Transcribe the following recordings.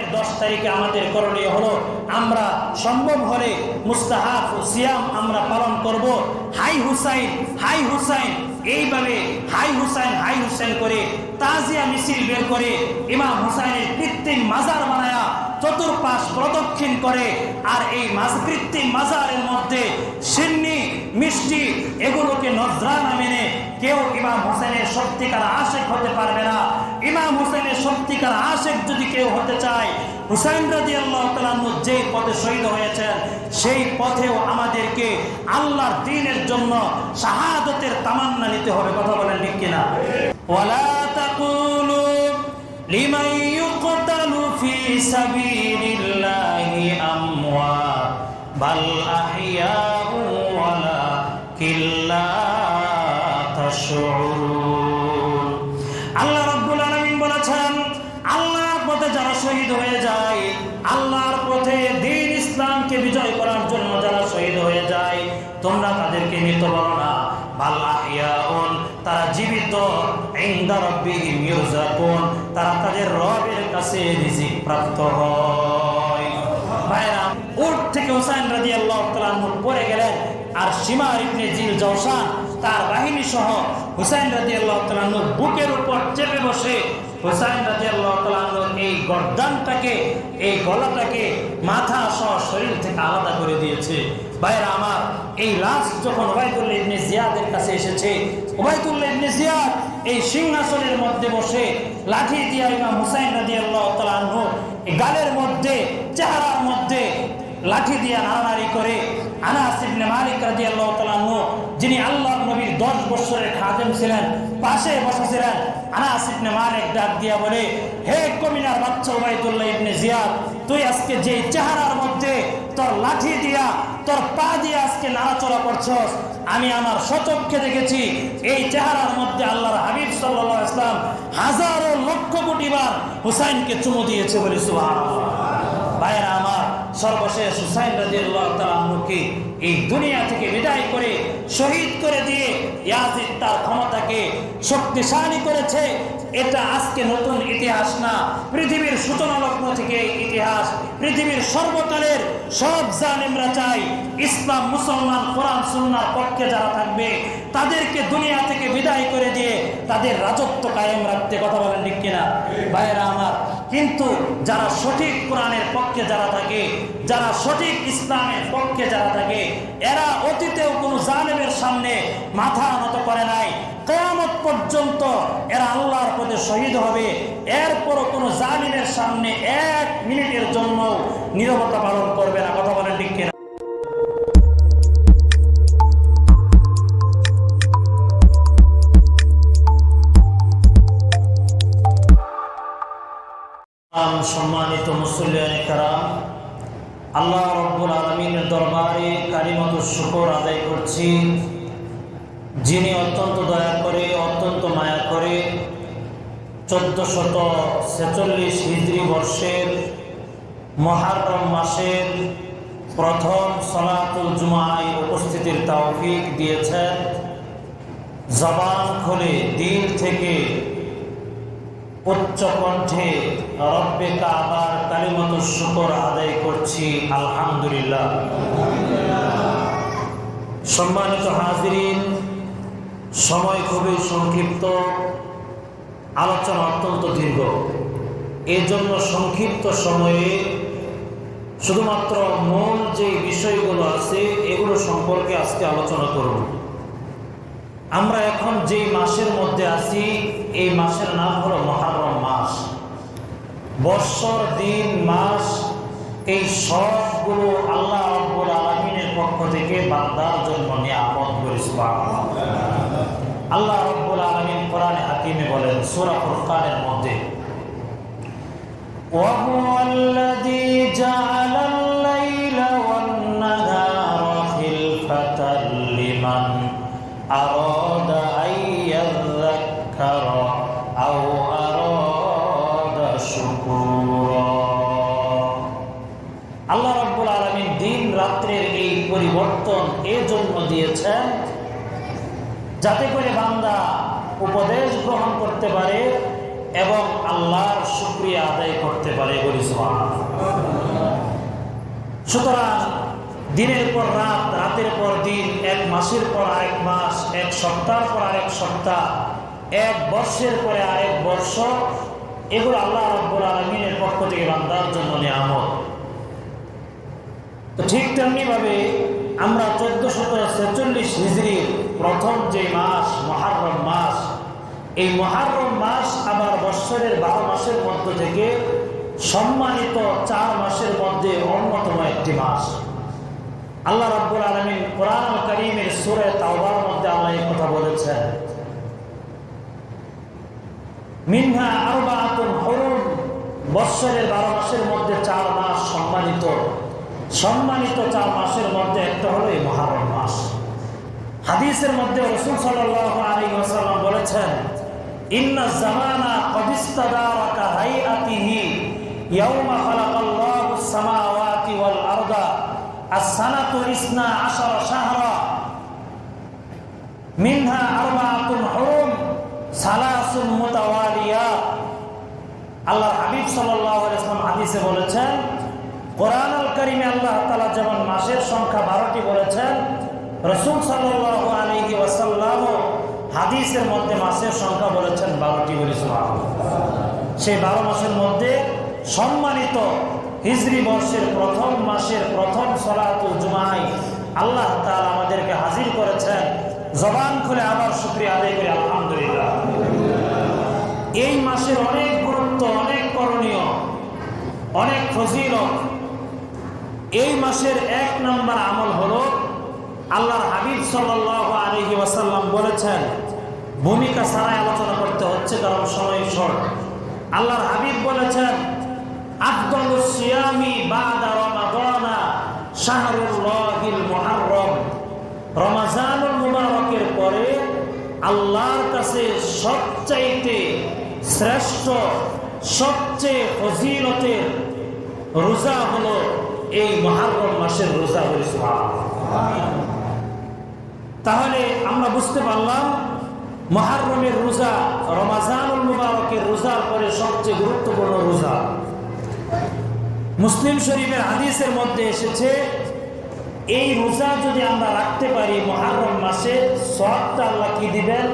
মহরমের দশ তারিখে আমাদের করণীয় হলো, আমরা সম্ভব হলে মুস্তাহাব সিয়াম আমরা পালন করব। হাই হুসাইন হাই হুসাইন, এইভাবে হাই হুসাইন হাই হুসাইন করে তাজিয়া মিছিল বের করে ইমাম হুসাইনের কৃত্রিম মাজার চতুর্পাশ প্রদক্ষিণ করে, আর এই মাছ মাজারের মধ্যে সিন্নি, মিষ্টি, এগুলোকে নজরানা মেনে কেউ ইমাম হোসেনের সত্যিকার আশেক হতে পারবে না। ইমাম হোসেনের সত্যিকার আশেক যদি কেউ হতে চায়, হুসাইন রাজি আল্লাহ যে পথে শহীদ হয়েছেন, সেই পথেও আমাদেরকে আল্লাহর দিনের জন্য শাহাদতের তামান্না নিতে হবে। কথা বলেন ঠিক কিনা? ওয়ালা তাকুলু লিমান ইউকতালু ফি সাবিলিল্লাহি আমওয়াত বাল আহইয়াউ ওয়ালা কিল্লা তাশউরুন। আল্লাহ রাব্বুল বলেছেন, আল্লাহর পথে যারা শহীদ হয়ে যায়, আল্লাহর পথে দিন ইসলামকে বিজয় করার জন্য যারা শহীদ হয়ে যায়, তোমরা তাদেরকে মৃত না। বাল আহইয়াউন, তারা জীবিত। ইনদা রাব্বিহিম ইউরজাকুন তারা তাদের রবের কাছে রিজিক প্রাপ্ত হয়। ভাইরা উট থেকে হুসাইন রাদিয়াল্লাহু তাআলা পরে গেলেন আর সীমা জিল জওসান তার বাহিনী সহ হুসাইন রাদিয়াল্লাহু তাআলা বুকের উপর চেপে বসে হুসাইন রাদিয়াল্লাহু তাআলা এই গর্দানটাকে, এই গলাটাকে মাথা সহ শরীর থেকে আলাদা করে দিয়েছে। ভাইরা, আমার এই লাশ যখন ওবায়দুল্লাহ ইবনে জিয়াদের কাছে এসেছে, ওবায়দুল্লাহ ইবনে জিয়াদ এই সিংহাসনের মধ্যে বসে লাঠি দিয়া ইমাম হুসাইন তাআলা আনহু গালের মধ্যে, চেহারার মধ্যে লাঠি দিয়া নাড়ানাড়ি করে আনাস ইবনে মালিক তাআলা আনহু, যিনি আল্লাহ নবীর 10 বছরের খাদেম ছিলেন, পাশে বসেছিলেন, আনাস ইবনে মালিক ডাক দিয়া বলে, হে কমিনার বাচ্চা ওবাইদুল্লাহ ইবনে জিয়াদ, তুই আজকে যে চেহারার মধ্যে তোর লাঠি দিয়া, তোর পা দিয়ে আজকে নাড়াচড়া করছস। আমি আমার সচক্ষে দেখেছি, এই চেহারার মধ্যে আল্লাহর হাবিব সাল্লা ইসলাম হাজারো লক্ষ কোটি বার হুসাইনকে চুমু দিয়েছে বলে সুহান ভাইরা আমার সর্বশেষ হুসাইন তাআলা এই দুনিয়া থেকে বিদায় করে, শহীদ করে দিয়ে ইয়াজিদ তার ক্ষমতাকে শক্তিশালী করেছে। এটা আজকে নতুন ইতিহাস না। পৃথিবীর সূচনা লগ্ন থেকে ইতিহাস, পৃথিবীর সর্বকালের সব জালেমরা চাই ইসলাম, মুসলমান, কোরআন সুন্নার পক্ষে যারা থাকবে, তাদেরকে দুনিয়া থেকে বিদায় করে দিয়ে তাদের রাজত্ব কায়েম রাখতে কথা বলেন কিনা? ভাইয়েরা আমার কিন্তু যারা সঠিক কোরআনের পক্ষে যারা থাকে, যারা সঠিক ইসলামের পক্ষে যারা থাকে, এরা অতীতেও কোনো জালেমের সামনে মাথা নত করে নাই। কেয়ামত পর্যন্ত এরা আল্লাহর পথে শহীদ হবে। এরপরও কোনো জালিমের সামনে এক মিনিটের জন্য নিরবতা পালন করবে না। কথা বলেন ঠিক কিনা? আম সম্মানিত মুসল্লিয়ান কারাম, আল্লাহ রব্বুল আলমিনের দরবারে কারিমত শুকর আদায় করছি। যিনি অত্যন্ত দয়া করে, অত্যন্ত মায়া করে চোদ্দ শত ছেচল্লিশ হিজড়ি বর্ষের মহারম মাসের প্রথম সলাতুল জুমায় উপস্থিতির তৌফিক দিয়েছেন। জবান খোলে দিল থেকে উচ্চ কণ্ঠে রব্বে কাবার কালিমত শুকর আদায় করছি, আলহামদুলিল্লাহ। সম্মানিত হাজিরিন, সময় খুবই সংক্ষিপ্ত, আলোচনা অত্যন্ত দীর্ঘ। এর জন্য সংক্ষিপ্ত সময়ে শুধুমাত্র মূল যে বিষয়গুলো আছে, এগুলো সম্পর্কে আজকে আলোচনা করব। আমরা এখন যেই মাসের মধ্যে আছি এই মাসের নাম হলো মহারম মাস বৎসর দিন মাস এই সবগুলো আল্লাহ রব্বুল আলমিনের পক্ষ থেকে বান্দার জন্য নিয়ামত করেছে আল্লাহ রব্বুল আলমিন কোরআনে হাকিমে বলেন সুরা ফুরকানের মধ্যে وهو الذي جعل الليل والنهار خلفة لمن أراد أن يذكر أو أراد شكورا আল্লাহ রাব্বুল আলামিন দিন রাত্রের এই পরিবর্তন এর জন্য দিয়েছেন যাতে করে বান্দা উপদেশ গ্রহণ করতে পারে এবং আল্লাহর শুক্রিয়া আদায় করতে পারে বলি সুবহানাল্লাহ। সুতরাং দিনের পর রাত, রাতের পর দিন, এক মাসের পর আরেক মাস, এক সপ্তাহ পর আরেক সপ্তাহ, এক বর্ষের পরে আরেক বর্ষ, এগুলো আল্লাহ রব্বুল আলমিনের পক্ষ থেকে বান্দার জন্য নিয়ামত। তো ঠিক তেমনিভাবে আমরা চোদ্দ শত ছেচল্লিশ হিজড়ির প্রথম যে মাস, মহারম মাস, এই মহারম মাস আবার বৎসরের বারো মাসের মধ্য থেকে সম্মানিত চার মাসের মধ্যে অন্যতম একটি মাস। আল্লাহ রাব্বুল আলমিন কোরআন করিমের সুরে তাওবার মধ্যে আল্লাহ এই কথা বলেছেন। মিনহা আরবাআতুন হুরুম বৎসরের বারো মাসের মধ্যে চার মাস সম্মানিত। সম্মানিত চার মাসের মধ্যে একটা হলো এই মহারম মাস। হাদিসের মধ্যে রসুল ওয়াসাল্লাম বলেছেন, ইন্না আস-সানাতু ইসনা আশারা শাহরা। মিনহা আরবাআতুন হুরুম, সালাসুন মুতাওয়ালিয়াত আল্লাহ হাবিব ওয়াসাল্লাম হাদিসে বলেছেন কোরআন আল আল্লাহ তাআলা যেমন মাসের সংখ্যা 12টি বলেছেন, রাসূল সাল্লাল্লাহু আলাইহি ওয়াসাল্লাম হাদিসের মধ্যে মাসের সংখ্যা বলেছেন 12টি বলে সেই 12 মাসের মধ্যে সম্মানিত হিজরি বর্ষের প্রথম মাসের প্রথম সলাতুল জুমায় আল্লাহ তাআলা আমাদেরকে হাজির করেছেন। জবান খুলে আবার শুকরিয়া আদায় করি, আলহামদুলিল্লাহ। এই মাসের অনেক গুরুত্ব, অনেক করণীয়, অনেক ফজিলত। এই মাসের এক নম্বর আমল হলো আল্লাহর হাবিব সাল্লাহ আলহি ওয়াসাল্লাম বলেছেন, ভূমিকা ছাড়াই আলোচনা করতে হচ্ছে, কারণ সময় শর্ট। আল্লাহর হাবিব বলেছেন আফদল সিয়ামি বাদা রমাদানা শাহরুল্লাহিল মুহাররম। রমাজানুল মুবারকের পরে আল্লাহর কাছে সবচাইতে শ্রেষ্ঠ, সবচেয়ে ফজিলতের রোজা হলো এই মহারম মাসের রোজা বলে তাহলে আমরা বুঝতে পারলাম মহারমের রোজা, রমাজানুল মুবারকের রোজার পরে সবচেয়ে গুরুত্বপূর্ণ রোজা। মুসলিম শরীফের হাদিসের মধ্যে এসেছে এই রোজা যদি আমরা রাখতে পারি মহারম মাসে সবটা আল্লাহ কি দিবেন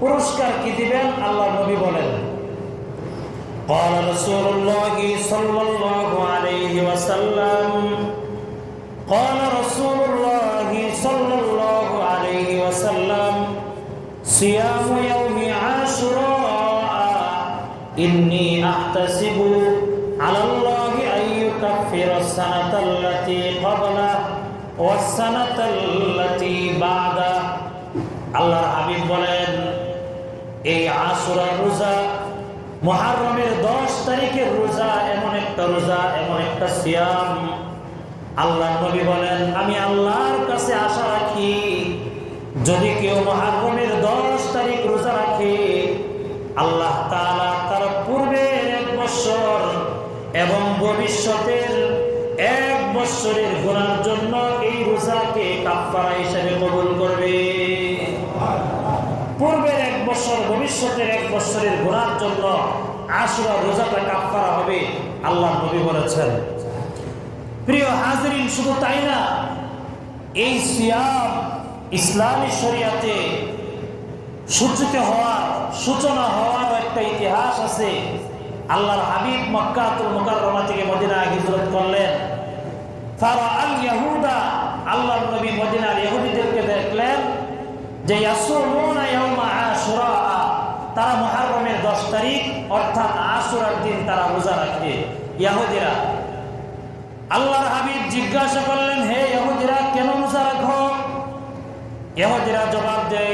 পুরস্কার কি দিবেন আল্লাহ নবী বলেন قال رسول الله صلى الله عليه وسلم قال رسول الله صلى الله عليه وسلم صيام يوم عاشوراء إني أحتسب يكفر السنة التي قبله والسنة التي بعده আল্লাহর হাবিব বলেন এই আশুরা রোজা মহারমের দশ তারিখের রোজা এমন একটা রোজা এমন একটা সিয়াম আল্লাহ নবী বলেন আমি আল্লাহর কাছে আশা রাখি যদি কেউ মহারমের দশ তারিখ রোজা রাখে আল্লাহ বছরের ঘোরার জন্য আশুরা রোজাটা কাফারা হবে, আল্লাহ নবী বলেছেন। প্রিয় হাজরিন, শুধু তাই না, এই সিয়াম ইসলামী শরিয়াতে সূচিত হওয়ার সূচনা হওয়ার একটা ইতিহাস আছে। আল্লাহর হাবিব মক্কাতুল মুকাররমা থেকে মদিনায় হিজরত করলেন। ফারা আল ইয়াহুদা, আল্লাহর নবী মদিনার ইহুদিদেরকে দেখলেন যে ইয়াসুমুনা ইয়াউমা আশুরা। তারা মুহররমের 10 তারিখ, অর্থাৎ আশুরার দিন তারা রোজা রাখে। ইহুদিরা আল্লাহর হাবিব জিজ্ঞাসা করলেন, হে ইহুদিরা কেন রোজা রাখো? ইহুদিরা জবাব দেয়,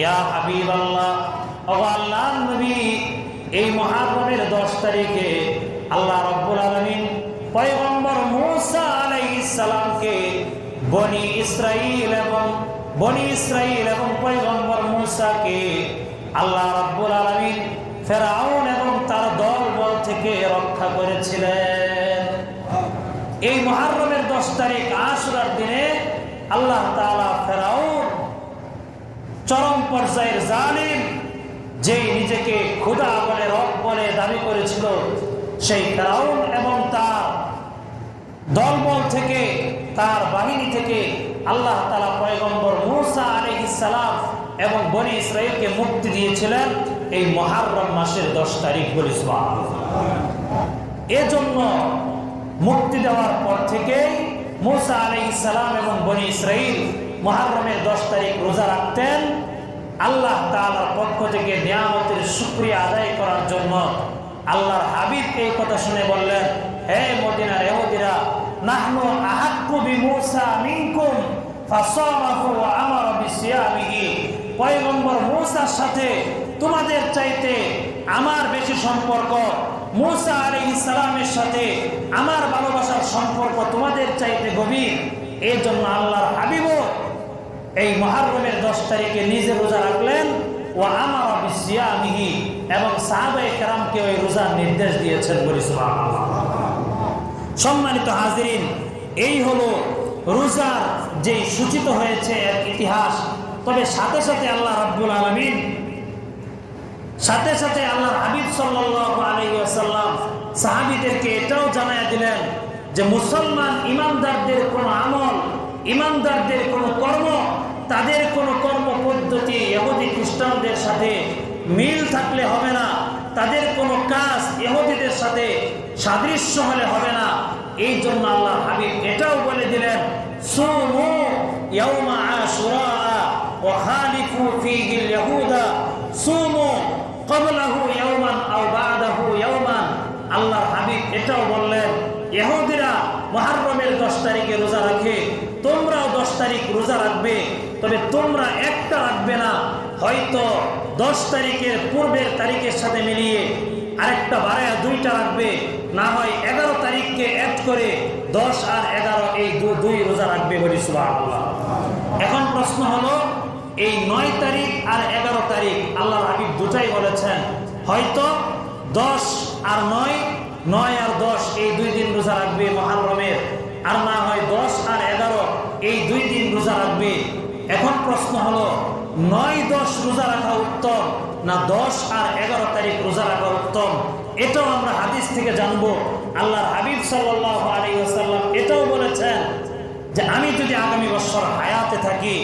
ইয়া এই মুহররমের 10 তারিখে আল্লাহ রাব্বুল আলামিন পয়গম্বর মূসা আলাইহিস সালামকে বনি ইসরাইল এবং বনি ইসরাইল এবং পয়গম্বর মূসাকে আল্লাহ রাব্বুল আলামিন ফেরাউন এবং তার দল বল থেকে রক্ষা করেছিলেন। এই মুহররমের 10 তারিখ আশুরার দিনে আল্লাহ তাআলা ফেরাউন চরম পর্যায়ের জালিম যে নিজেকে ক্ষুদা বলে, রব বলে দাবি করেছিল, সেই ফেরাউন এবং তার দলবল থেকে, তার বাহিনী থেকে আল্লাহ তালা পয়গম্বর মুসা আলহিসাম এবং বনি ইসরায়েলকে মুক্তি দিয়েছিলেন এই মহারম মাসের দশ তারিখ বলে এজন্য মুক্তি দেওয়ার পর থেকে মুসা ইসালাম এবং বনি ইসরাইল মহারমের দশ তারিখ রোজা রাখতেন। আল্লাহ তালার পক্ষ থেকে নিয়ামতের সুক্রিয়া আদায় করার জন্য আল্লাহর হাবিব এই কথা শুনে বললেন, হে মদিনা রেহদিরা নাহনু আহাক্কু বিমূসা মিনকুম ফাসামাহু ওয়া আমারা বিসিয়ামিহি। পয়গম্বর মূসার সাথে তোমাদের চাইতে আমার বেশি সম্পর্ক, মূসা আলাইহিস সালামের সাথে আমার ভালোবাসার সম্পর্ক তোমাদের চাইতে গভীর। এই জন্য আল্লাহর হাবিবও এই মহারমের দশ তারিখে নিজে রোজা রাখলেন ও আমার বিসিয়ামিহি, এবং সাহাবায়ে কেরামকে ওই রোজার নির্দেশ দিয়েছেন বলি সুবহানাল্লাহ। সম্মানিত হাজিরিন, এই হলো রোজার যে সূচিত হয়েছে এর ইতিহাস। তবে সাথে সাথে আল্লাহ রাব্বুল আলমিন সাথে সাথে আল্লাহ হাবিব সাল্লাহ আলাইসাল্লাম সাহাবিদেরকে এটাও জানাই দিলেন যে মুসলমান ইমানদারদের কোনো আমল, ইমানদারদের কোনো কর্ম, তাদের কোনো কর্ম পদ্ধতি এহুদি খ্রিস্টানদের সাথে মিল থাকলে হবে না। তাদের কোনো কাজ এহুদিদের সাথে সাদৃশ্য হলে হবে না। এই জন্য আল্লাহ হাবিব এটাও বলে দিলেন আও আল্লাহর হাবিব এটাও বললেন, ইহুদিরা মুহররমের 10 তারিখে রোজা রাখে, তোমরাও 10 তারিখ রোজা রাখবে, তবে তোমরা একটা রাখবে না হয়তো 10 তারিখের পূর্বের তারিখের সাথে মিলিয়ে আরেকটা বাড়ায় দুইটা রাখবে, না হয় এগারো তারিখকে অ্যাড করে দশ আর এগারো এই দুই রোজা রাখবে বলি সুবাহ এখন প্রশ্ন হলো, এই নয় তারিখ আর এগারো তারিখ আল্লাহ হাবিব দুটাই বলেছেন, হয়তো দশ আর নয় নয় আর দশ এই দুই দিন রোজা রাখবে মহারমের, আর না হয় দশ আর এগারো এই দুই দিন রোজা রাখবে। এখন প্রশ্ন হলো নয় দশ রোজা রাখা উত্তম, না দশ আর এগারো তারিখ রোজা রাখা উত্তম? এটাও আমরা হাদিস থেকে জানব। আল্লাহর হাবিব সাল্লাহ আলী আসাল্লাম এটাও বলেছেন যে আমি যদি আগামী বছর হায়াতে থাকি,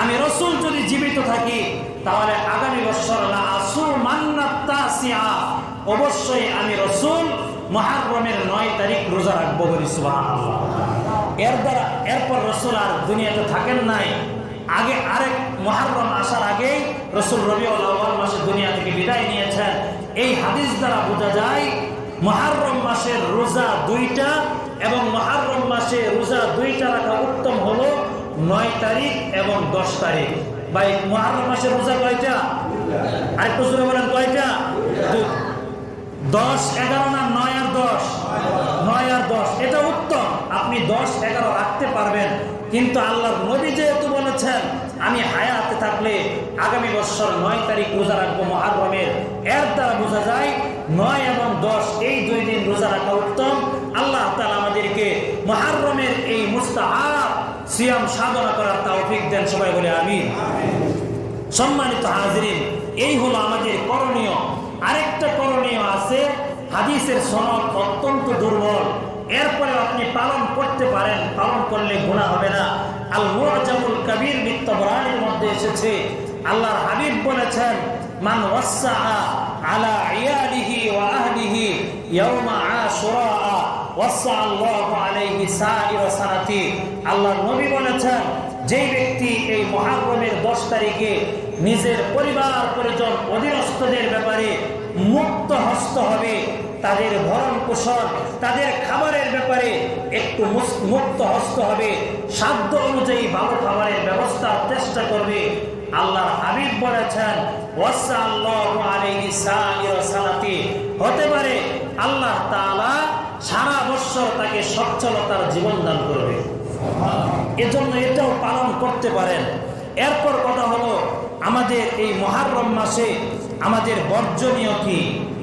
আমি রসুল যদি জীবিত থাকি, তাহলে আগামী বছর আসুল মান্নাত্তাসিয়া অবশ্যই আমি রসুল মহারমের নয় তারিখ রোজা রাখব বলি সুবহানাল্লাহ। এর দ্বারা এরপর রসুল আর দুনিয়াতে থাকেন নাই। আগে আরেক মহারম আসার আগে রসুল রবি আউ্বাল মাসে দুনিয়া থেকে বিদায় নিয়েছেন। এই হাদিস দ্বারা বোঝা যায় মহারম মাসের রোজা দুইটা এবং মহারম মাসে রোজা দুইটা রাখা উত্তম হলো নয় তারিখ এবং দশ তারিখ। ভাই মহারম মাসের রোজা কয়টা? আরেকটু জোরে বলেন, কয়টা? দশ, এগারো না নয় আর দশ? নয় আর দশ। এটা উত্তম। আপনি দশ, এগারো রাখতে পারবেন। কিন্তু আল্লাহ নবী যেহেতু বলেছেন, আমি হায়াতে থাকলে আগামী বছর নয় তারিখ রোজা রাখব মহারমের এর দ্বারা বোঝা যায়, নয় এবং দশ এই দুই দিন রোজা রাখা উত্তম। আল্লাহ তালা আমাদেরকে মহারমের এই মুস্তাহাব, সিয়াম সাধনা করার তৌফিক দেন সবাই বলে আমি সম্মানিত হাজিরিন, এই হলো আমাদের করণীয়। আরেকটা করণীয় আছে, হাদিসের সনদ অত্যন্ত দুর্বল। এরপরে আপনি পালন করতে পারেন, পালন করলে গুণা হবে না। আল মুআজামুল কবির মিত্তবরানের মধ্যে এসেছে, আল্লাহর হাবিব বলেছেন, মান ওয়া আল্লাহু নবী বলেছেন যে ব্যক্তি এই মহারমের দশ তারিখে নিজের পরিবার পরিজন অধীনস্থদের ব্যাপারে মুক্ত হস্ত হবে তাদের ভরণ পোষণ, তাদের খাবারের ব্যাপারে একটু মুক্ত হস্ত হবে। সাধ্য অনুযায়ী ভালো খাবারের ব্যবস্থার চেষ্টা করবে। আল্লাহর হাবিব বলেছেন হতে পারে আল্লাহ তাআলা সারা বছর তাকে সচ্ছলতার জীবন দান করবে। এজন্য এটাও পালন করতে পারেন। এরপর কথা হলো, আমাদের এই মহারম মাসে আমাদের বর্জনীয় কি?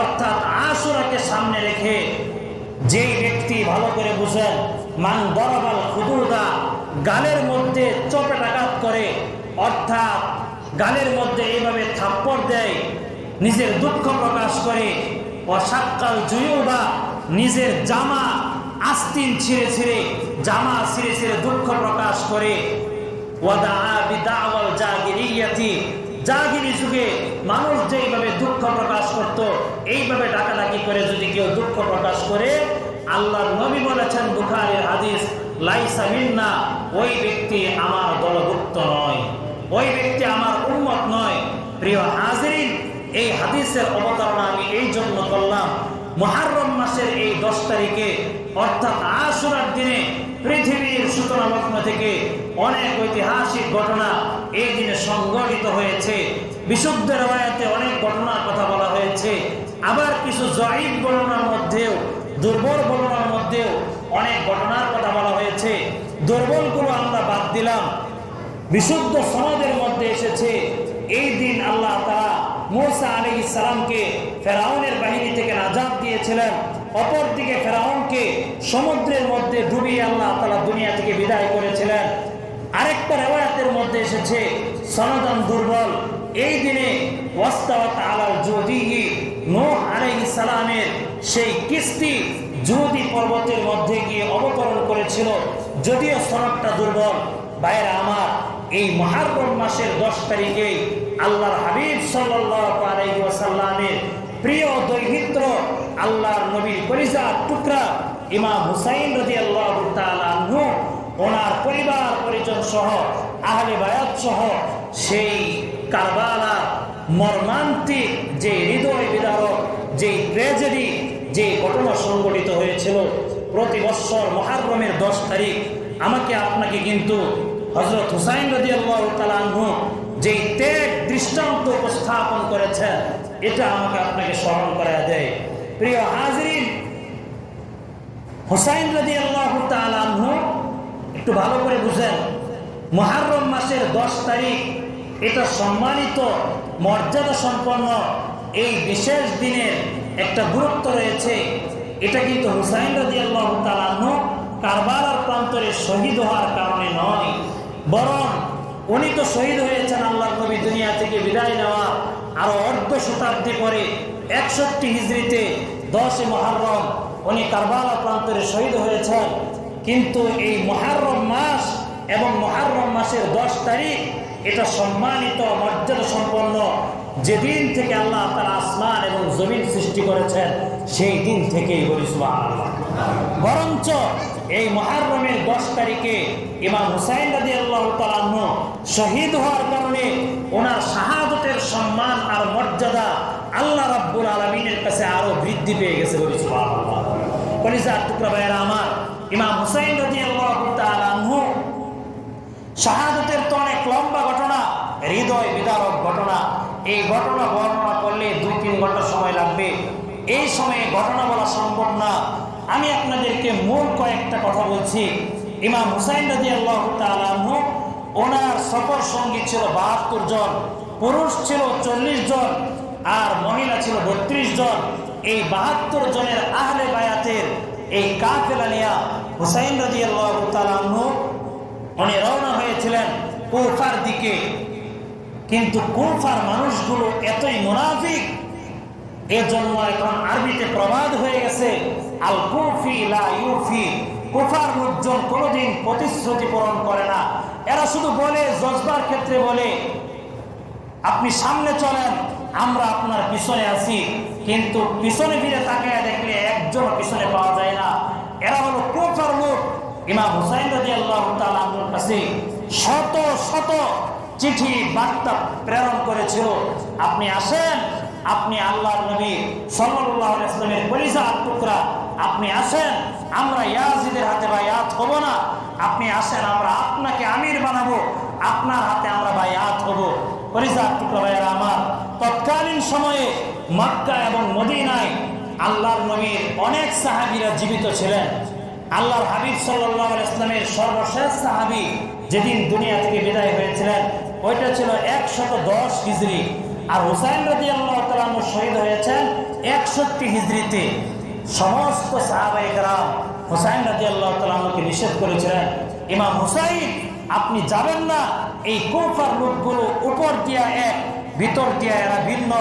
অর্থাৎ আশুরাকে সামনে রেখে যে ব্যক্তি ভালো করে বুঝেন, মান দরাবাল হুদুদা গালের মধ্যে চোখে চপেটাঘাত করে, অর্থাৎ গালের মধ্যে এইভাবে থাপ্পড় দেয়, নিজের দুঃখ প্রকাশ করে, অসাক্কাল জুয়ুবা, নিজের জামা আস্তিন ছিঁড়ে ছিঁড়ে, জামা ছিঁড়ে ছিঁড়ে দুঃখ প্রকাশ করে জাগিরি যুগে মানুষ যেইভাবে দুঃখ প্রকাশ করত এইভাবে ডাকাডাকি করে যদি কেউ দুঃখ প্রকাশ করে আল্লাহ নবী বলেছেন বুখারের হাদিস, লাইসা মিন্না, ওই ব্যক্তি আমার দলভুক্ত নয়। ওই ব্যক্তি আমার উন্মত নয়। প্রিয় হাজরিন, এই হাদিসের অবতারণা আমি এই জন্য করলাম। মহারম মাসের এই দশ তারিখে অর্থাৎ আশুরার দিনে পৃথিবীর সূচনা লগ্ন থেকে অনেক ঐতিহাসিক ঘটনা এই দিনে সংঘটিত হয়েছে। বিশুদ্ধ রেওয়ায়তে অনেক ঘটনার কথা বলা হয়েছে। আবার কিছু জয়ীব বর্ণনার মধ্যেও, দুর্বল বর্ণনার মধ্যেও অনেক ঘটনার কথা বলা হয়েছে। দুর্বলগুলো আমরা বাদ দিলাম। বিশুদ্ধ সমাজের মধ্যে এসেছে, এই দিন আল্লাহ তারা মোসা আলী ইসালামকে ফেরাউনের বাহিনী থেকে নাজাদ দিয়েছিলেন। অপরদিকে ফেরাউনকে সমুদ্রের মধ্যে ডুবিয়ে আল্লাহ তালা দুনিয়া থেকে বিদায় করেছিলেন। আরেকটা রেওয়ায়তের মধ্যে এসেছে, সনাতন দুর্বল। এই দিনে ওয়াস্তাওয়াত আলাল জুদিহি নূহ সালামের সেই কিস্তি জুদি পর্বতের মধ্যে গিয়ে অবতরণ করেছিল। যদিও সনদটা দুর্বল, ভাইয়েরা আমার, এই মহারম মাসের দশ তারিখে আল্লাহর হাবিব সাল্লামের প্রিয় দৈহিত্র আল্লাহর নবীর পরিজার টুকরা ইমাম হুসাইন রদি আল্লাহ ওনার পরিবার পরিজন সহ, আহলে বায়াত সহ, সেই কারবালা মর্মান্তিক যে হৃদয় বিদারক, যে ট্র্যাজেডি যে ঘটনা সংঘটিত হয়েছিল প্রতি বৎসর মহারমের দশ তারিখ, আমাকে আপনাকে কিন্তু হজরত হুসাইন রদি আল্লাহ তালাহু যেই ত্যাগ দৃষ্টান্ত উপস্থাপন করেছেন, এটা আমাকে আপনাকে স্মরণ করা দেয়। প্রিয় হাজরিন, হুসাইন রদি আল্লাহ তালাহু একটু ভালো করে বুঝেন মহারম মাসের দশ তারিখ, এটা সম্মানিত, মর্যাদা সম্পন্ন এই বিশেষ দিনের একটা গুরুত্ব রয়েছে। এটা কিন্তু হুসাইন রদি আল্লাহ তালাহু কারবালার প্রান্তরে শহীদ হওয়ার কারণে নয়, বরং উনি তো শহীদ হয়েছেন আল্লাহ নবী দুনিয়া থেকে বিদায় নেওয়া আরও অর্ধ শতাব্দী পরে একষট্টি হিজড়িতে দশই মহারম উনি কারবালা প্রান্তরে শহীদ হয়েছেন। কিন্তু এই মহারম মাস এবং মহারম মাসের দশ তারিখ, এটা সম্মানিত মর্যাদা সম্পন্ন যেদিন থেকে আল্লাহ তার আসমান এবং জমিন সৃষ্টি করেছেন, সেই দিন থেকেই বলি বরঞ্চ এই মহারমের দশ তারিখে ইমাম হুসাইন রাজি আল্লাহ তালাহ শহীদ হওয়ার কারণে ওনার শাহাদতের সম্মান আর মর্যাদা আল্লাহ রাব্বুল আলমিনের কাছে আরও বৃদ্ধি পেয়ে গেছে বলি কলিজার টুকরা ভাইয়েরা আমার, ইমাম হুসাইন রাজি আল্লাহ তালাহ শাহাদতের তো অনেক লম্বা ঘটনা, হৃদয় বিদারক ঘটনা এই ঘটনা বর্ণনা করলে দুই তিন ঘণ্টা সময় লাগবে। এই সময়ে ঘটনা বলা সম্ভব না। আমি আপনাদেরকে মূল কয়েকটা কথা বলছি। ইমাম হুসাইন রাজি আল্লাহ ওনার সফর সঙ্গী ছিল বাহাত্তর জন, পুরুষ ছিল চল্লিশ জন, আর মহিলা ছিল বত্রিশ জন। এই বাহাত্তর জনের আহলে বায়াতের এই কাফেলা নিয়া হুসাইন রাজি আল্লাহ উনি রওনা হয়েছিলেন কুফার দিকে। কিন্তু কুফার মানুষগুলো এতই মুনাফিক, এজন্য এখন আরবিতে প্রবাদ হয়ে গেছে আল কুফি লা ইউফি। কুফার লোকজন কোনোদিন প্রতিশ্রুতি পূরণ করে না। এরা শুধু বলে জজবার ক্ষেত্রে বলে, আপনি সামনে চলেন, আমরা আপনার পিছনে আছি। কিন্তু পিছনে ফিরে তাকায় দেখলে একজন পিছনে পাওয়া যায় না। এরা হলো কুফার লোক। ইমাম হুসাইন রাজি আল্লাহ তালুর কাছে শত শত চিঠি, বার্তা প্রেরণ করেছিল। আপনি আসেন, আপনি আল্লাহ নবী সাল্লাহ ইসলামের পরিচা টুকরা, আপনি আসেন, আমরা ইয়াজিদের হাতে বা ইয়াত হব না। আপনি আসেন, আমরা আপনাকে আমির বানাবো, আপনার হাতে আমরা বা ইয়াত হব। পরিচা টুকরা ভাইয়েরা আমার, তৎকালীন সময়ে মক্কা এবং মদিনায় আল্লাহর নবীর অনেক সাহাবীরা জীবিত ছিলেন। আল্লাহর হাবিব সাল্লাহ ইসলামের সর্বশেষ সাহাবি যেদিন দুনিয়া থেকে বিদায় হয়েছিলেন ওইটা ছিল একশত দশ হিজড়ি আর হুসাইন রাজি আল্লাহ শহীদ হয়েছেন একষট্টি হিজড়িতে সমস্ত সাহাবাই গ্রাম হুসাইন রাজি আল্লাহ তালামকে নিষেধ করেছিলেন, ইমাম হুসাইন, আপনি যাবেন না। এই কুফার লোকগুলো উপর দিয়া এক, ভিতর দিয়া এরা ভিন্ন।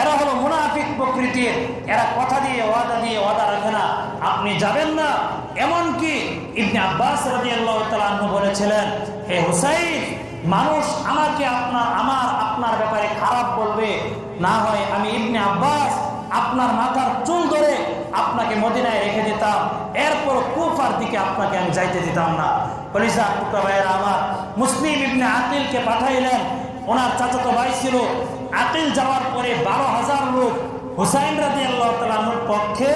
এরা হলো মুনাফিক প্রকৃতির। এরা কথা দিয়ে, ওয়াদা দিয়ে ওয়াদা রাখে না। আপনি যাবেন না। এমনকি ইবনে আব্বাস রাদিয়াল্লাহু আল্লাহ বলেছিলেন, হে হুসাইন মানুষ আমাকে আপনার, আমার, আপনার ব্যাপারে খারাপ বলবে। না হয় আমি ইবনে আব্বাস আপনার মাথার চুল ধরে আপনাকে মদিনায় রেখে দিতাম। এরপর কুফার দিকে আপনাকে আমি যাইতে দিতাম না। পলিসা টুকা ভাইয়েরা আমার, মুসলিম ইবনে আকিলকে পাঠাইলেন। ওনার চাচাতো ভাই ছিল। আকিল যাওয়ার পরে বারো হাজার লোক হুসাইন রাজি আল্লাহ তালানোর পক্ষে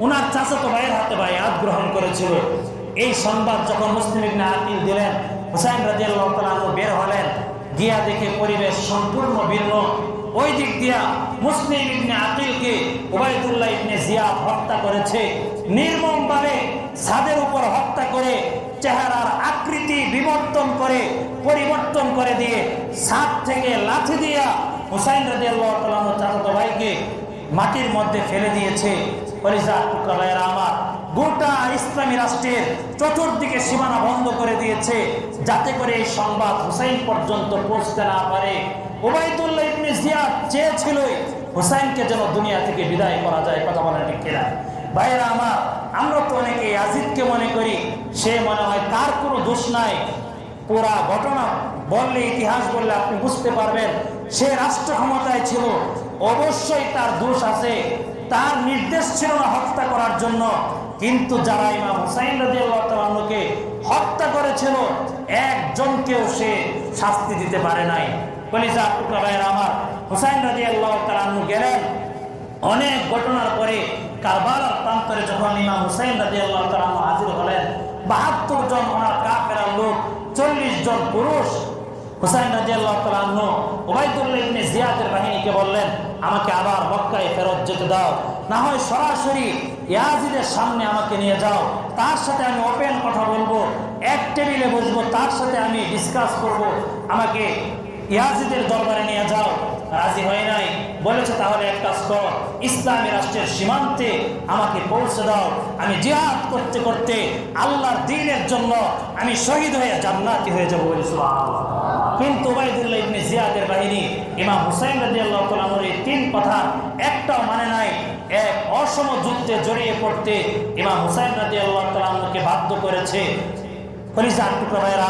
ওনার চাচাতো ভাইয়ের হাতে বায়াত গ্রহণ করেছিল। এই সংবাদ যখন মুসলিম ইবনে আকিল দিলেন হুসাইন রাজি আল্লাহ তালানো বের হলেন, গিয়া দেখে পরিবেশ সম্পূর্ণ ভিন্ন। ওই দিক দিয়া মুসলিম ইবনে আকিলকে ওবায়দুল্লাহ ইবনে জিয়াদ হত্যা করেছে। নির্মম নির্মমভাবে ছাদের উপর হত্যা করে চেহারার আকৃতি বিবর্তন করে, পরিবর্তন করে দিয়ে ছাদ থেকে লাঠি দিয়া হুসাইন রাজি আল্লাহ চাচাতো ভাইকে মাটির মধ্যে ফেলে দিয়েছে। পরিজা টুকরা ভাইয়েরা আমার গোটা ইসলামী রাষ্ট্রের চতুর্দিকে সীমানা বন্ধ করে দিয়েছে যাতে করে এই সংবাদ হুসাইন পর্যন্ত পৌঁছতে না পারে। ওবায়দুল্লাহ ইবনে জিয়াদ চেয়েছিল হুসাইনকে যেন দুনিয়া থেকে বিদায় করা যায়, কথা বলেন ঠিক কিনা? ভাইয়েরা আমার, আমরা তো অনেকে আজিদকে মনে করি, সে মনে হয় তার কোনো দোষ নাই। পুরা ঘটনা বললে, ইতিহাস বললে আপনি বুঝতে পারবেন, সে রাষ্ট্র ক্ষমতায় ছিল, অবশ্যই তার দোষ আছে। তার নির্দেশ ছিল না হত্যা করার জন্য। কিন্তু যারা ইমাম হুসাইন রাজি আল্লাহকে হত্যা করেছিল, একজনকেও সে শাস্তি দিতে পারে নাই। আল্লাহ গেলেন। অনেক ঘটনার পরে যখন হুসাইন আল্লাহ হাজির হলেন, বাহাত্তর জন লোক, চল্লিশ জন পুরুষ আল্লাহ জিয়াদের বাহিনীকে বললেন, আমাকে আবার মক্কায় ফেরত যেতে দাও। না হয় সরাসরি ইয়াজিদের সামনে আমাকে নিয়ে যাও। তার সাথে আমি ওপেন কথা বলব। এক টেবিলে বসবো। তার সাথে আমি ডিসকাস করব। আমাকে ইয়াজিদের দরবারে নিয়ে যাও। রাজি হয় নাই। বলেছে, তাহলে এক কাজ কর। ইসলামী রাষ্ট্রের সীমান্তে আমাকে পৌঁছে দাও। আমি জিহাদ করতে করতে আল্লাহর দিনের জন্য আমি শহীদ হয়ে জান্নাতি হয়ে যাব সুবহানাল্লাহ। কিন্তু ওবায়দুল্লাহ ইবনে জিয়াদের বাহিনী, ইমাম হুসাইন রাদিয়াল্লাহু তাআলার এই তিন কথা একটাও মানে নাই। এক অসম যুদ্ধে জড়িয়ে পড়তে ইমাম হুসাইন রাজি আল্লাহ তাআলাকে বাধ্য করেছে।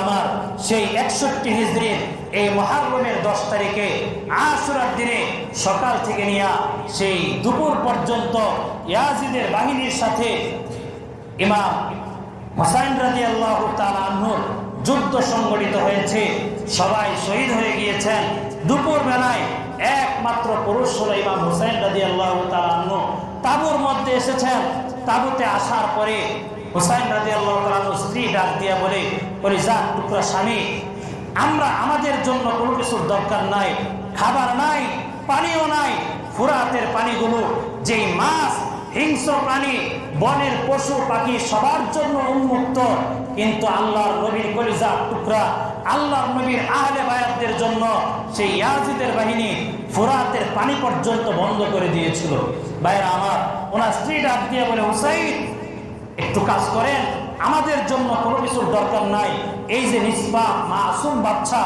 আমার সেই একষট্টি হিজড়ির এই মহারমের দশ তারিখে আশুরার দিনে সকাল থেকে নিয়ে সেই দুপুর পর্যন্ত ইয়াজিদের বাহিনীর সাথে ইমাম হোসাইন রাজি আল্লাহ তালুর যুদ্ধ সংগঠিত হয়েছে। সবাই শহীদ হয়ে গিয়েছেন। দুপুর বেলায় একমাত্র পুরুষ হল ইমাম হুসাইন রাজি আল্লাহ তালু তাবুর মধ্যে এসেছেন। তাবুতে আসার পরে হুসাইন রাজি আল্লাহ স্ত্রী ডাক দিয়া বলে বলি যা টুকরা স্বামী, আমরা আমাদের জন্য কোনো কিছুর দরকার নাই, খাবার নাই, পানিও নাই ফুরাতের পানিগুলো, যেই মাছ হিংস্র প্রাণী, বনের পশু পাখি সবার জন্য উন্মুক্ত। কিন্তু আল্লাহর নবীর কলিজা টুকরা, আল্লাহর নবীর আহলে বায়াতদের জন্য সেই ইয়াজিদের বাহিনী ফুরাতের পানি পর্যন্ত বন্ধ করে দিয়েছিল। ভাইরা আমার, ওনার স্ত্রী ডাক দিয়ে বলে, হুসাইন, একটু কাজ করেন। আমাদের জন্য কোনো কিছুর দরকার নাই। এই যে নিষ্পা মাসুম বাচ্চা,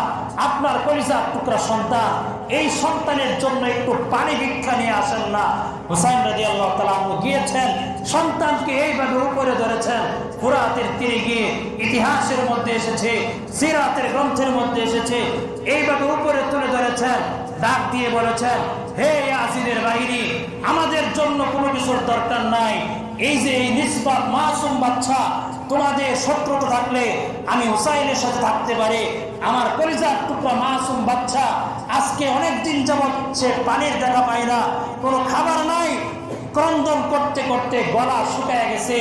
আপনার কলিজা টুকরা সন্তান, এই সন্তানের জন্য একটু পানি ভিক্ষা নিয়ে আসেন না। হুসাইন রাজি আল্লাহ তালাম গিয়েছেন, সন্তানকে এইভাবে উপরে ধরেছেন। ফুরাতের তীরে গিয়ে ইতিহাসের মধ্যে এসেছে, সিরাতের গ্রন্থের মধ্যে এসেছে। এইভাবে উপরে তুলে ধরেছেন, ডাক দিয়ে বলেছেন, হে আসিদের বাহিনী, আমাদের জন্য কোনো কিছুর দরকার নাই। এই যে এই নিষ্পাপ, মাসুম বাচ্চা তোমাদের শত্রুতা থাকলে আমি হুসাইনের সাথে থাকতে পারে। আমার পরিজার টুকরা মাসুম বাচ্চা আজকে অনেক দিন যাবৎ সে পানির দেখা পায় না। কোনো খাবার নাই। ক্রন্দন করতে করতে গলা শুকায় গেছে।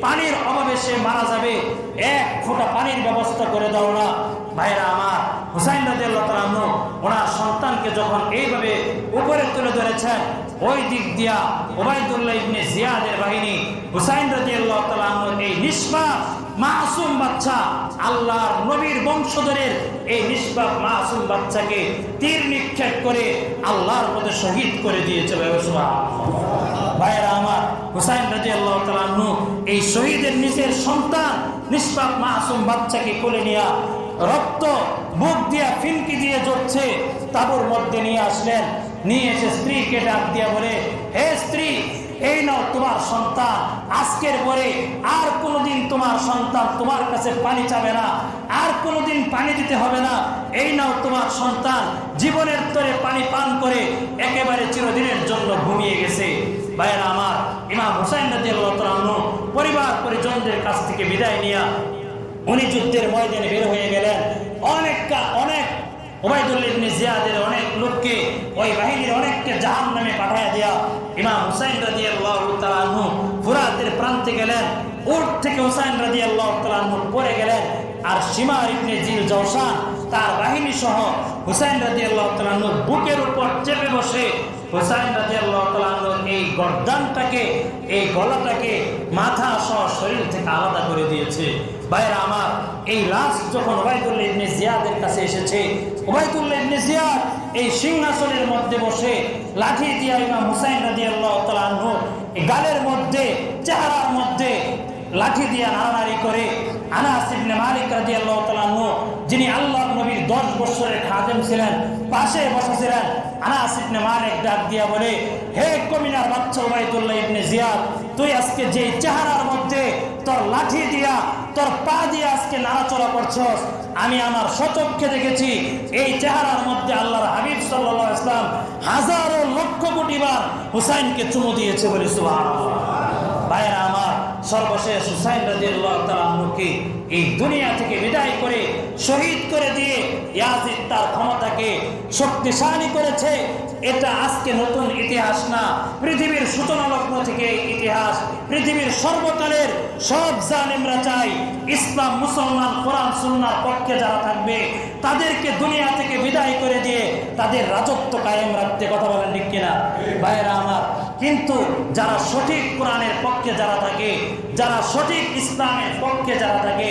পানির অভাবে সে মারা যাবে। এক ফোঁটা পানির ব্যবস্থা করে দাও না। ভাইরা আমার, হুসাইন রাজি আল্লাহ ওনার সন্তানকে যখন এইভাবে উপরে তুলে ধরেছেন, ওই দিক দিয়া ওবায়দুল্লাহ ইবনে জিয়াদের বাহিনী, হুসাইন তাআলা আনহুর এই নিষ্পাপ, মাসুম বাচ্চা, আল্লাহর নবীর বংশধরের এই নিষ্পাপ, মাসুম বাচ্চাকে তীর নিক্ষেপ করে আল্লাহর পথে শহীদ করে দিয়েছে ভাইয়েরা আমার, হুসাইন রাজি আল্লাহ এই শহীদের নিজের সন্তান, নিষ্পাপ, মাসুম বাচ্চাকে কোলে নিয়ে রক্ত, মুখ দিয়া ফিনকি দিয়ে জড়ছে তাবুর মধ্যে নিয়ে আসলেন। নিয়ে এসে স্ত্রীকে ডাক দিয়া বলে, হে স্ত্রী, এই নাও তোমার সন্তান। আজকের পরে আর কোনোদিন তোমার সন্তান তোমার কাছে পানি চাবে না। আর কোনোদিন পানি দিতে হবে না। এই নাও তোমার সন্তান। জীবনের তরে পানি পান করে একেবারে চিরদিনের জন্য ঘুমিয়ে গেছে। ভাইয়েরা আমার, ইমাম হুসাইন তাআলা পরিবার পরিজনদের কাছ থেকে বিদায় নিয়ে উনি যুদ্ধের ময়দানে বের হয়ে গেলেন। অনেক অনেক অনেক লোককে, ওই বাহিনীর নামে পাঠায় হুসাইন ফুরাতের প্রান্তে গেলেন থেকে পড়ে গেলেন, আর ইবনে জিল তার বাহিনী সহ হুসাইন তাআলা আনহুর বুকের উপর চেপে বসে হুসাইন তাআলা আনহুর এই গর্দানটাকে, এই গলাটাকে মাথা সহ শরীর থেকে আলাদা করে দিয়েছে। ওবায়দুল্লাহ ওবায়দুল্লাহ সিংহাসনের মধ্যে বসে লাঠি দিয়া হুসাইন তাআলা আনহু গালের মধ্যে, চেহারার মধ্যে লাঠি দিয়া নাড়ানাড়ি করে আনাস ইবনে মালিক রাদিয়াল্লাহু তাআলা আনহু, যিনি আল্লাহ নবীর 10 বছরের খাদেম ছিলেন, পাশে বসেছিলেন, আনাস ইবনে মালিক ডাক দিয়া বলে, হে কমিনার বাচ্চা ওবাইদুল্লাহ ইবনে জিয়াদ, তুই আজকে যে চেহারার মধ্যে লাঠি দিয়া, তোর পা দিয়ে আজকে নাড়াচড়া করছস। আমি আমার সচক্ষে দেখেছি, এই চেহারার মধ্যে আল্লাহর হাবিব সাল্লাহ ইসলাম হাজারো লক্ষ কোটি বার হুসাইনকে চুমু দিয়েছে বলে সুহান ভাইরা আমার সর্বশেষ হুসাইন তাআলা এই দুনিয়া থেকে বিদায় করে, শহীদ করে দিয়ে ইয়াজিদ তার ক্ষমতাকে শক্তিশালী করেছে। এটা আজকে নতুন ইতিহাস না, পৃথিবীর সূচনা লগ্ন থেকে ইতিহাস, পৃথিবীর সর্বকালের সব জালেমরা চাই ইসলাম, মুসলমান, কোরআন সুন্নার পক্ষে যারা থাকবে, তাদেরকে দুনিয়া থেকে বিদায় করে দিয়ে তাদের রাজত্ব কায়েম রাখতে কথা বলেন কিনা? ভাইয়েরা আমার কিন্তু যারা সঠিক কোরআনের পক্ষে যারা থাকে, যারা সঠিক ইসলামের পক্ষে যারা থাকে,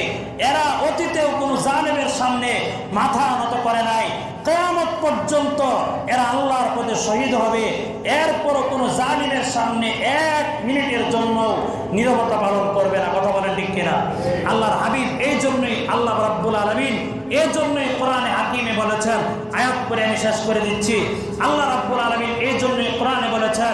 এরা অতীতেও কোনো জালেমের সামনে মাথা নত করে নাই। কেয়ামত পর্যন্ত এরা আল্লাহর পথে শহীদ হবে। এরপরও কোনো জালিমের সামনে এক মিনিটের জন্য নীরবতা পালন করবে না। কথা বলেন ঠিক কিনা? আল্লাহর হাবিব এই জন্যই আল্লাহ রাব্বুল আলমিন এই জন্যই কোরআনে হাকিমে বলেছেন, আয়াত করে আমি শেষ করে দিচ্ছি। আল্লাহ রাব্বুল আলমিন এই জন্যই কোরআনে বলেছেন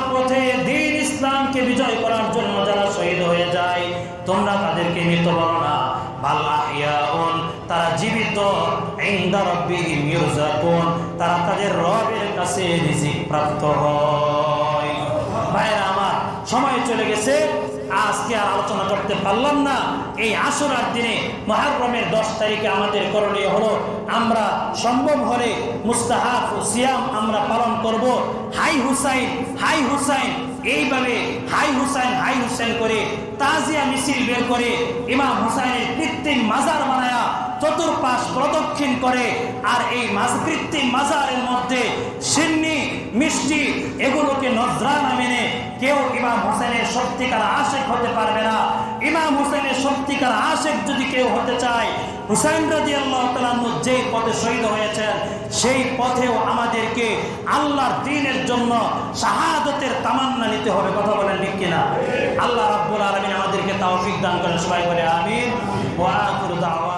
মৃত বলো না তারা জীবিত তারা তাদের রবের কাছে প্রাপ্ত হয়। আমার, সময় চলে গেছে, আজকে আর আলোচনা করতে পারলাম না। এই আসরার দিনে মহারমের দশ তারিখে আমাদের করণীয় হলো, আমরা সম্ভব হলে মুস্তাহাফ সিয়াম আমরা পালন করব। হাই হুসাইন হাই হুসাইন এইভাবে হাই হুসাইন হাই হুসাইন করে তাজিয়া মিছিল বের করে ইমাম হুসাইনের কৃত্রিম মাজার বানায়া চতুর্পাশ প্রদক্ষিণ করে আর এই কৃত্রিম মাজারের মধ্যে সিন্নি, মিষ্টি এগুলোকে নজরানা মেনে কেউ ইমাম হোসেনের সত্যিকার আশেক হতে পারবে না। ইমাম হোসেনের সত্যিকার আশেক যদি কেউ হতে চায় হুসাইন রাজি আল্লাহ যে পথে শহীদ হয়েছেন সেই পথেও আমাদেরকে আল্লাহর দিনের জন্য শাহাদতের তামান্না নিতে হবে। কথা বলেন ঠিক কিনা? আল্লাহ রাব্বুল আলমিন আমাদেরকে তাওফিক দান করেন। সবাই বলে আমিন। ওয়া দাওয়া